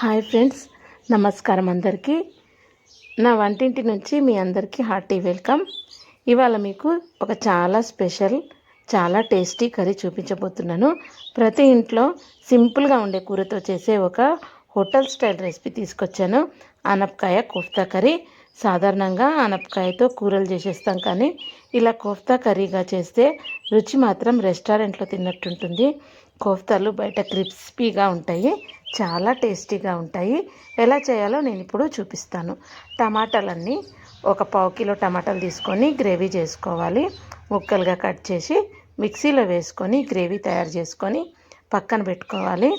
Hi friends నమస్కారం అందరికీ. నా వంటింటి నుంచి మీ అందరికీ హార్టీ వెల్కమ్. ఇవాళ మీకు ఒక చాలా స్పెషల్ చాలా టేస్టీ కర్రీ చూపించబోతున్నాను. ప్రతి ఇంట్లో సింపుల్గా ఉండే కూరతో చేసే ఒక హోటల్ స్టైల్ రెసిపీ తీసుకొచ్చాను. ఆనపకాయ కోఫ్తా కర్రీ. సాధారణంగా ఆనపకాయతో కూరలు చేసేస్తాం కానీ ఇలా కోఫ్తా కర్రీగా చేస్తే రుచి మాత్రం రెస్టారెంట్లో తిన్నట్టుంటుంది. కోఫ్తాలు బయట క్రిస్పీగా ఉంటాయి. చాలా టేస్టీగా ఉంటాయి. ఎలా చేయాలో నేను ఇప్పుడు చూపిస్తాను. టమాటాలన్నీ ఒక పావు కిలో టమాటాలు తీసుకొని గ్రేవీ చేసుకోవాలి. ముక్కలుగా కట్ చేసి మిక్సీలో వేసుకొని గ్రేవీ తయారు చేసుకొని పక్కన పెట్టుకోవాలి.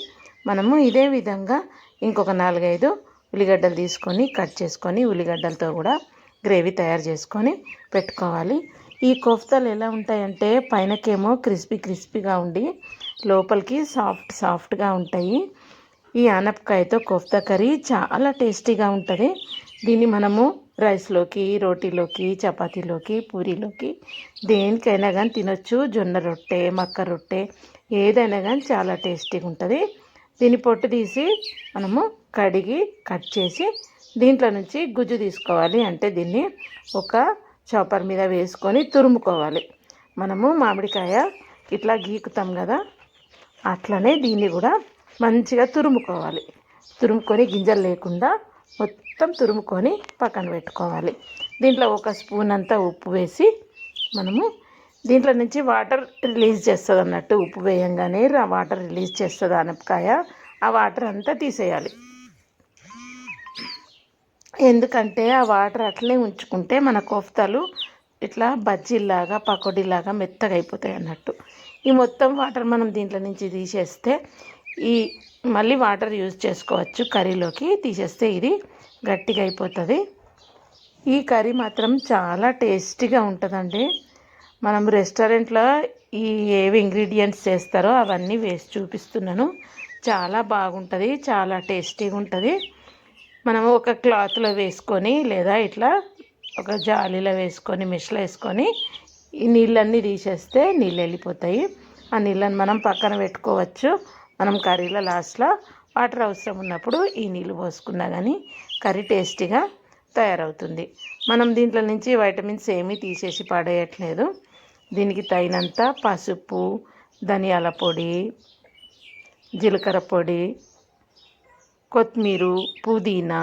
మనము ఇదే విధంగా ఇంకొక నాలుగైదు ఉల్లిగడ్డలు తీసుకొని కట్ చేసుకొని ఉల్లిగడ్డలతో కూడా గ్రేవీ తయారు చేసుకొని పెట్టుకోవాలి. ఈ కోఫ్తాలు ఎలా ఉంటాయంటే పైనకేమో క్రిస్పీ క్రిస్పీగా ఉండి లోపలికి సాఫ్ట్ సాఫ్ట్గా ఉంటాయి. ఈ ఆనపకాయతో కోఫ్తా కర్రీ చాలా టేస్టీగా ఉంటుంది. దీన్ని మనము రైస్లోకి రోటీలోకి చపాతీలోకి పూరీలోకి దేనికైనా కానీ తినొచ్చు. జొన్న రొట్టె మక్క రొట్టె ఏదైనా కానీ చాలా టేస్టీగా ఉంటుంది. దీన్ని పొట్టు తీసి మనము కడిగి కట్ చేసి దీంట్లో నుంచి గుజ్జు తీసుకోవాలి. అంటే దీన్ని ఒక చాపర్ మీద వేసుకొని తురుముకోవాలి. మనము మామిడికాయ ఇట్లా గీకుతాం కదా అట్లనే దీన్ని కూడా మంచిగా తురుముకోవాలి. తురుముకొని గింజలు లేకుండా మొత్తం తురుముకొని పక్కన పెట్టుకోవాలి. దీంట్లో ఒక స్పూన్ అంతా ఉప్పు వేసి మనము దీంట్లో నుంచి వాటర్ రిలీజ్ చేస్తుంది అన్నట్టు. ఉప్పు వేయంగానే ఆ వాటర్ రిలీజ్ చేస్తుంది అనపకాయ ఆ వాటర్ అంతా తీసేయాలి. ఎందుకంటే ఆ వాటర్ అట్లనే ఉంచుకుంటే మన కోఫ్తాలు ఇట్లా బజ్జీలాగా పకోడీలాగా మెత్తగా అయిపోతాయి అన్నట్టు. ఈ మొత్తం వాటర్ మనం దీంట్లో నుంచి తీసేస్తే ఈ మళ్ళీ వాటర్ యూజ్ చేసుకోవచ్చు కర్రీలోకి. తీసేస్తే ఇది గట్టిగా అయిపోతుంది. ఈ కర్రీ మాత్రం చాలా టేస్టీగా ఉంటుందండి. మనం రెస్టారెంట్లో ఈ ఏవి ఇంగ్రీడియంట్స్ చేస్తారో అవన్నీ వేసి చూపిస్తున్నాను. చాలా బాగుంటుంది చాలా టేస్టీగా ఉంటుంది. మనము ఒక క్లాత్లో వేసుకొని లేదా ఇట్లా ఒక జాలీలో వేసుకొని మిషలో వేసుకొని ఈ నీళ్ళన్నీ తీసేస్తే నీళ్ళు వెళ్ళిపోతాయి. ఆ నీళ్ళని మనం పక్కన పెట్టుకోవచ్చు. మనం కర్రీలో లాస్ట్లో వాటర్ అవసరం ఉన్నప్పుడు ఈ నీళ్ళు పోసుకున్నా కానీ కర్రీ టేస్టీగా తయారవుతుంది. మనం దీంట్లో నుంచి వైటమిన్స్ ఏమీ తీసేసి పాడేయట్లేదు. దీనికి తగినంత పసుపు ధనియాల పొడి జీలకర్ర పొడి కొత్తిమీర పుదీనా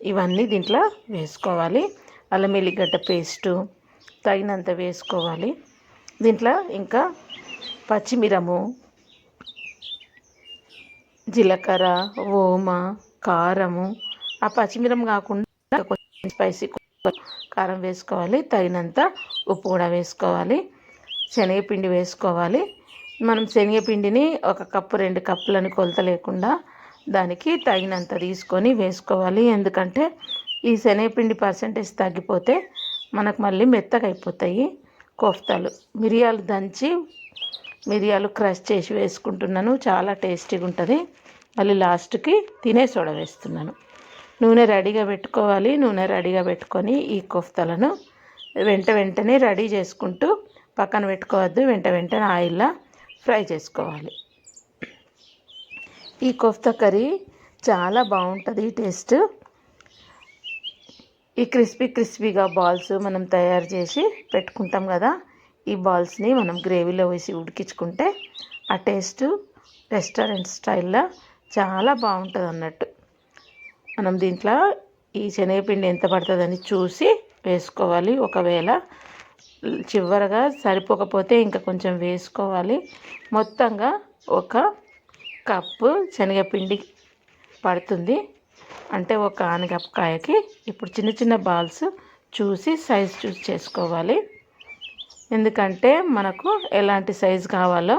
ఇవన్నీ దీంట్లో వేసుకోవాలి. అల్లం వెల్లిగడ్డ పేస్టు తగినంత వేసుకోవాలి. దీంట్లో ఇంకా పచ్చిమిరము జీలకర్ర ఓమ కారము. ఆ పచ్చిమిరం కాకుండా కొంచెం స్పైసీ కారం వేసుకోవాలి. తగినంత ఉప్పు కూడా వేసుకోవాలి. శనగపిండి వేసుకోవాలి. మనం శనగపిండిని ఒక కప్పు రెండు కప్పులని కొలత లేకుండా దానికి తగినంత తీసుకొని వేసుకోవాలి. ఎందుకంటే ఈ శనగపిండి పర్సంటేజ్ తగ్గిపోతే మనకు మళ్ళీ మెత్తగా అయిపోతాయి కోఫ్తాలు. మిరియాలు దంచి మిరియాలు క్రష్ చేసి వేసుకుంటున్నాను. చాలా టేస్టీగా ఉంటుంది. మళ్ళీ లాస్ట్కి తినే సోడ వేస్తున్నాను. నూనె రెడీగా పెట్టుకోవాలి. నూనె రెడీగా పెట్టుకొని ఈ కోఫ్తలను వెంట వెంటనే రెడీ చేసుకుంటూ పక్కన పెట్టుకోవద్దు. వెంట వెంటనే ఆయిల్లో ఫ్రై చేసుకోవాలి. ఈ కోఫ్తా కర్రీ చాలా బాగుంటుంది. టేస్ట్ ఈ క్రిస్పీ క్రిస్పీగా బాల్స్ మనం తయారు చేసి పెట్టుకుంటాం కదా. ఈ బాల్స్ని మనం గ్రేవీలో వేసి ఉడికించుకుంటే ఆ టేస్ట్ రెస్టారెంట్ స్టైల్లో చాలా బాగుంటుంది అన్నట్టు. మనం దీంట్లో ఈ శనగపిండి ఎంత పడుతుందని చూసి వేసుకోవాలి. ఒకవేళ చివరగా సరిపోకపోతే ఇంకా కొంచెం వేసుకోవాలి. మొత్తంగా ఒక కప్పు శనగపిండి పడుతుంది. అంటే ఒక ఆనగపకాయకి ఇప్పుడు చిన్న చిన్న బాల్స్ చూసి సైజ్ చూసి చేసుకోవాలి. ఎందుకంటే మనకు ఎలాంటి సైజు కావాలో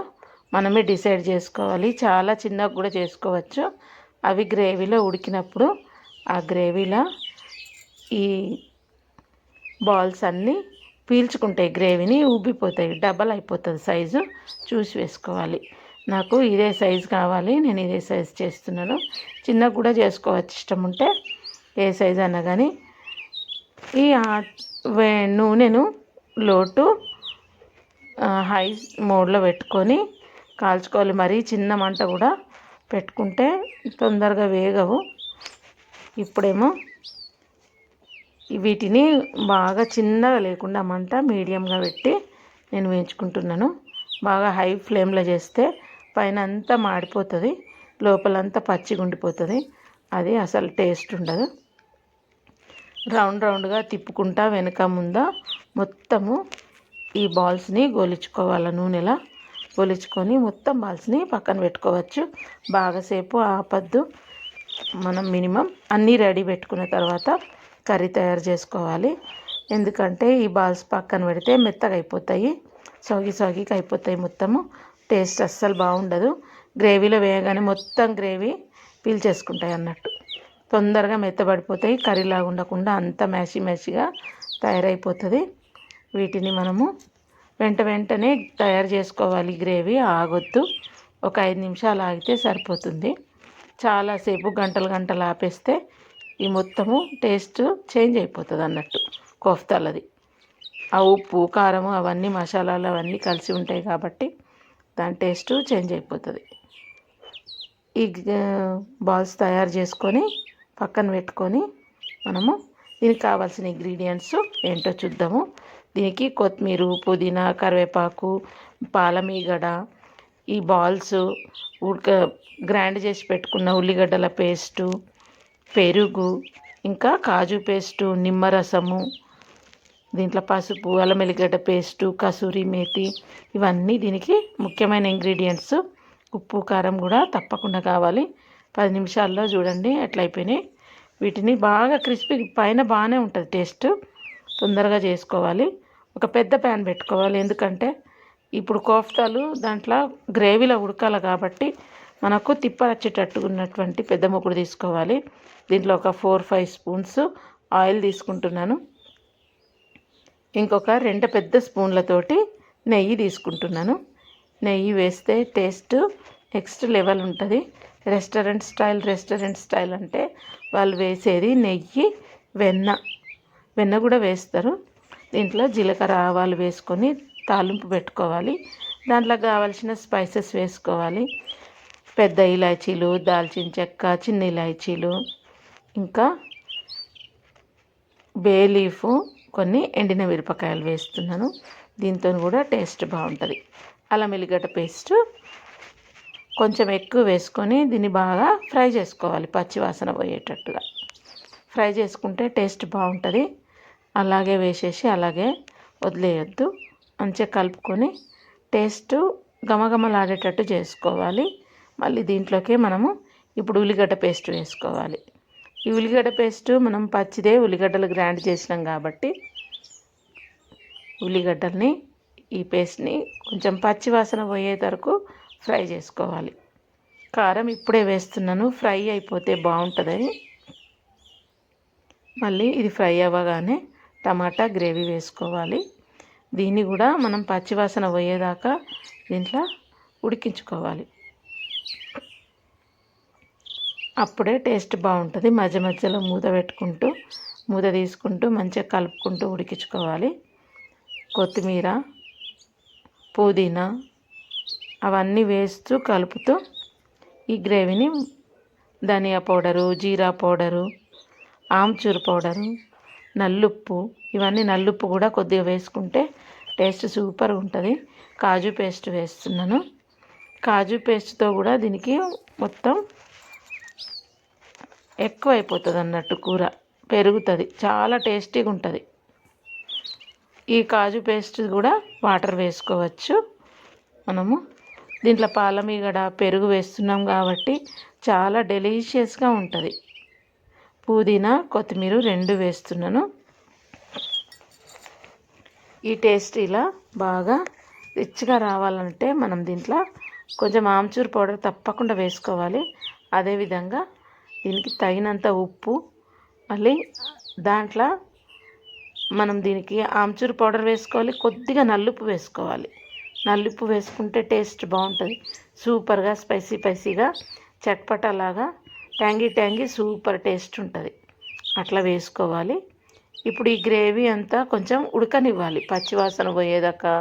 మనమే డిసైడ్ చేసుకోవాలి. చాలా చిన్నగా కూడా చేసుకోవచ్చు. అవి గ్రేవీలో ఉడికినప్పుడు ఆ గ్రేవీలో ఈ బాల్స్ అన్నీ పీల్చుకుంటాయి. గ్రేవీని ఉబ్బిపోతాయి డబల్ అయిపోతుంది సైజు. చూసి వేసుకోవాలి. నాకు ఇదే సైజు కావాలి. నేను ఇదే సైజు చేస్తున్నాను. చిన్నగా కూడా చేసుకోవచ్చు. ఇష్టం ఉంటే ఏ సైజు అన్నా కానీ ఈ నూనెను లోటు హై మోడ్లో పెట్టుకొని కాల్చుకోవాలి. మరీ చిన్న మంట కూడా పెట్టుకుంటే తొందరగా వేగవు. ఇప్పుడేమో వీటిని బాగా చిన్నగా లేకుండా మంట మీడియంగా పెట్టి నేను వేయించుకుంటున్నాను. బాగా హై ఫ్లేమ్లో చేస్తే పైన అంతా మాడిపోతుంది. లోపలంతా పచ్చిగా ఉండిపోతుంది. అది అసలు టేస్ట్ ఉండదు. రౌండ్ రౌండ్గా తిప్పుకుంటా వెనక ముందా మొత్తము ఈ బాల్స్ని గోలించుకోవాలి నూనెలా? గోలించుకొని మొత్తం బాల్స్ని పక్కన పెట్టుకోవచ్చు. బాగాసేపు ఆపద్దు. మనం మినిమం అన్నీ రెడీ పెట్టుకున్న తర్వాత కర్రీ తయారు చేసుకోవాలి. ఎందుకంటే ఈ బాల్స్ పక్కన పెడితే మెత్తగా అయిపోతాయి. సోగి సోగికి అయిపోతాయి మొత్తము. టేస్ట్ అస్సలు బాగుండదు. గ్రేవీలో వేయగానే మొత్తం గ్రేవీ పీల్చేసుకుంటాయి అన్నట్టు. తొందరగా మెత్తబడిపోతాయి. కర్రీలాగా ఉండకుండా అంత మ్యాషి మ్యాషిగా తయారైపోతుంది. వీటిని మనము వెంట వెంటనే తయారు చేసుకోవాలి. గ్రేవీ ఆగొద్దు. ఒక ఐదు నిమిషాలు ఆగితే సరిపోతుంది. చాలాసేపు గంటలు గంటలు ఆపేస్తే ఈ మొత్తము టేస్ట్ చేంజ్ అయిపోతుంది అన్నట్టు. కోఫ్తాలది. ఆ ఉప్పు కారం అవన్నీ మసాలాలు అవన్నీ కలిసి ఉంటాయి కాబట్టి దాని టేస్ట్ చేంజ్ అయిపోతుంది. ఈ బాల్స్ తయారు చేసుకొని పక్కన పెట్టుకొని మనము దీనికి కావాల్సిన ఇంగ్రీడియంట్స్ ఏంటో చూద్దాము. దీనికి కొత్తిమీర పుదీనా కరివేపాకు పాలమీగడ ఈ బాల్స్ ఉడక గ్రైండ్ చేసి పెట్టుకున్న ఉల్లిగడ్డల పేస్టు పెరుగు ఇంకా కాజు పేస్టు నిమ్మరసము దీంట్లో పసుపు అల్లం వెల్లిగడ్డ పేస్టు కసూరి మేతి ఇవన్నీ దీనికి ముఖ్యమైన ఇంగ్రీడియంట్స్. ఉప్పు కారం కూడా తప్పకుండా కావాలి. పది నిమిషాల్లో చూడండి ఎట్లా అయిపోయినాయి వీటిని బాగా క్రిస్పీ పైన బాగానే ఉంటుంది టేస్ట్. తొందరగా చేసుకోవాలి. ఒక పెద్ద ప్యాన్ పెట్టుకోవాలి. ఎందుకంటే ఇప్పుడు కోఫ్తాలు దాంట్లో గ్రేవీలో ఉడకాలి కాబట్టి మనకు తిప్పరచ్చేటట్టు ఉన్నటువంటి పెద్ద ముక్కుడు తీసుకోవాలి. దీంట్లో ఒక ఫోర్ ఫైవ్ స్పూన్స్ ఆయిల్ తీసుకుంటున్నాను. ఇంకొక రెండు పెద్ద స్పూన్లతోటి నెయ్యి తీసుకుంటున్నాను. నెయ్యి వేస్తే టేస్ట్ నెక్స్ట్ లెవెల్ ఉంటుంది. రెస్టారెంట్ స్టైల్ రెస్టారెంట్ స్టైల్ అంటే వాళ్ళు వేసేది నెయ్యి వెన్న. వెన్న కూడా వేస్తారు. దీంట్లో జీలకర్ర ఆవాలు వేసుకొని తాలింపు పెట్టుకోవాలి. దాంట్లో కావాల్సిన స్పైసెస్ వేసుకోవాలి. పెద్ద ఇలాచీలు దాల్చిన చెక్క చిన్న ఇలాచీలు ఇంకా బే లీఫ్ కొన్ని ఎండిన మిరపకాయలు వేస్తున్నాను. దీంతో కూడా టేస్ట్ బాగుంటుంది. అల్లం ఎల్లిగడ్డ పేస్ట్ కొంచెం ఎక్కువ వేసుకొని దీన్ని బాగా ఫ్రై చేసుకోవాలి పచ్చివాసన పోయేటట్టుగా. ఫ్రై చేసుకుంటే టేస్ట్ బాగుంటుంది. అలాగే వేసేసి అలాగే వదిలేయొద్దు. మంచిగా కలుపుకొని టేస్ట్ గమగమలాడేటట్టు చేసుకోవాలి. మళ్ళీ దీంట్లోకి మనము ఇప్పుడు ఉల్లిగడ్డ పేస్ట్ వేసుకోవాలి. ఈ ఉల్లిగడ్డ పేస్ట్ మనం పచ్చిదే ఉల్లిగడ్డలు గ్రైండ్ చేసినాం కాబట్టి ఉల్లిగడ్డల్ని ఈ పేస్ట్ని కొంచెం పచ్చి వాసన పోయే వరకు ఫ్రై చేసుకోవాలి. కారం ఇప్పుడే వేస్తున్నాను ఫ్రై అయిపోతే బాగుంటుందని. మళ్ళీ ఇది ఫ్రై అవ్వగానే టమాటా గ్రేవీ వేసుకోవాలి. దీన్ని కూడా మనం పచ్చివాసన పోయేదాకా దీంట్లో ఉడికించుకోవాలి. అప్పుడే టేస్ట్ బాగుంటుంది. మధ్య మధ్యలో మూత పెట్టుకుంటూ మూత తీసుకుంటూ మంచిగా కలుపుకుంటూ ఉడికించుకోవాలి. కొత్తిమీర పుదీనా అవన్నీ వేస్తూ కలుపుతూ ఈ గ్రేవీని ధనియా పౌడరు జీరా పౌడరు ఆమ్చూర్ పౌడరు నల్లుప్పు ఇవన్నీ నల్లుప్పు కూడా కొద్దిగా వేసుకుంటే టేస్ట్ సూపర్ ఉంటుంది. కాజు పేస్ట్ వేస్తున్నాను. కాజు పేస్ట్తో కూడా దీనికి మొత్తం ఎక్కువ అయిపోతుంది అన్నట్టు కూర. పెరుగుతుంది. చాలా టేస్టీగా ఉంటుంది. ఈ కాజు పేస్ట్ కూడా వాటర్ వేసుకోవచ్చు. మనము దీంట్లో పాలమీగడ పెరుగు వేస్తున్నాం కాబట్టి చాలా డెలీషియస్గా ఉంటుంది. పుదీనా కొత్తిమీర రెండు వేస్తున్నాను. ఈ టేస్ట్ ఇలా బాగా రిచ్గా రావాలంటే మనం దీంట్లో కొంచెం ఆమ్చూర్ పౌడర్ తప్పకుండా వేసుకోవాలి. అదేవిధంగా దీనికి తగినంత ఉప్పు మళ్ళీ దాంట్లో మనం దీనికి ఆమ్చూర్ పౌడర్ వేసుకోవాలి కొద్దిగా నల్లుప్పు వేసుకోవాలి. నల్లుప్పు వేసుకుంటే టేస్ట్ బాగుంటుంది. సూపర్గా స్పైసీ స్పైసీగా చట్పటలాగా ట్యాంగీ ట్యాంగీ సూపర్ టేస్ట్ ఉంటుంది. అట్లా వేసుకోవాలి. ఇప్పుడు ఈ గ్రేవీ అంతా కొంచెం ఉడకనివ్వాలి. పచ్చివాసన పోయేదాకా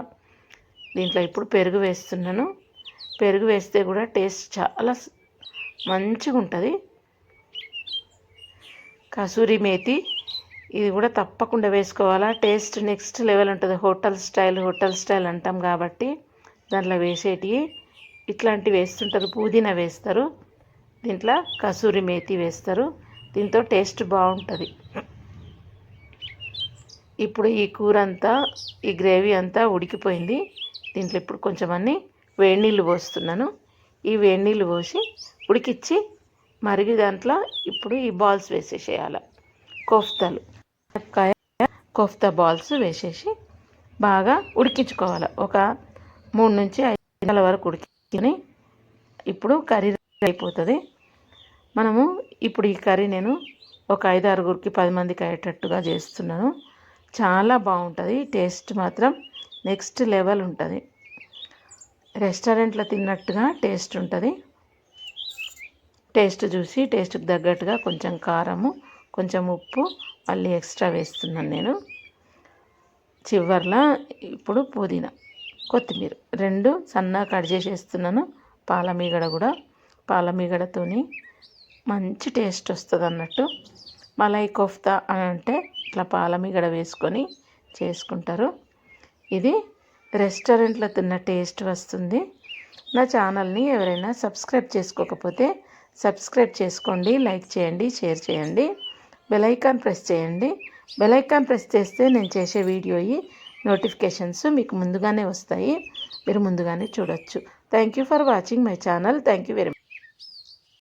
దీంట్లో ఇప్పుడు పెరుగు వేస్తున్నాను. పెరుగు వేస్తే కూడా టేస్ట్ చాలా మంచిగా ఉంటుంది. కసూరి మేతి ఇది కూడా తప్పకుండా వేసుకోవాలా. టేస్ట్ నెక్స్ట్ లెవెల్ ఉంటుంది. హోటల్ స్టైల్ హోటల్ స్టైల్ అంటాం కాబట్టి దాంట్లో వేసేటివి ఇట్లాంటివి వేస్తుంటారు. పుదీనా వేస్తారు. దీంట్లో కసూరి మేతి వేస్తారు. దీంతో టేస్ట్ బాగుంటుంది. ఇప్పుడు ఈ కూర అంతా ఈ గ్రేవీ అంతా ఉడికిపోయింది. దీంట్లో ఇప్పుడు కొంచెం అన్ని వేడి నీళ్ళు పోస్తున్నాను. ఈ వేడి నీళ్ళు పోసి ఉడికిచ్చి మరిగి దాంట్లో ఇప్పుడు ఈ బాల్స్ వేసేసేయాలి. కోఫ్తాలు. మిరపకాయ కోఫ్తా బాల్స్ వేసేసి బాగా ఉడికించుకోవాలి. ఒక మూడు నుంచి ఐదు గంటల వరకు ఉడికిని ఇప్పుడు కర్రీ అయిపోతుంది. మనము ఇప్పుడు ఈ కర్రీ నేను ఒక ఐదు ఆరుగురికి పది మందికి అయ్యేటట్టుగా చేస్తున్నాను. చాలా బాగుంటుంది. టేస్ట్ మాత్రం నెక్స్ట్ లెవెల్ ఉంటుంది. రెస్టారెంట్లో తిన్నట్టుగా టేస్ట్ ఉంటుంది. టేస్ట్ చూసి టేస్ట్కి తగ్గట్టుగా కొంచెం కారము కొంచెం ఉప్పు మళ్ళీ ఎక్స్ట్రా వేస్తున్నాను నేను. చివర్లో ఇప్పుడు పుదీనా కొత్తిమీర రెండు సన్నగా కట్ చేసేస్తున్నాను. పాల మీగడ కూడా పాలమిగడతో మంచి టేస్ట్ వస్తుంది అన్నట్టు మలై కోఫ్తా అని అంటే ఇట్లా పాలమిగడ వేసుకొని చేసుకుంటారు. ఇది రెస్టారెంట్లో తిన్న టేస్ట్ వస్తుంది. నా ఛానల్ని ఎవరైనా సబ్స్క్రైబ్ చేసుకోకపోతే సబ్స్క్రైబ్ చేసుకోండి లైక్ చేయండి షేర్ చేయండి బెలైకాన్ ప్రెస్ చేయండి. బెలైకాన్ ప్రెస్ చేస్తే నేను చేసే వీడియో నోటిఫికేషన్స్ మీకు ముందుగానే వస్తాయి. మీరు ముందుగానే చూడొచ్చు. Thank you for watching my channel. Thank you very much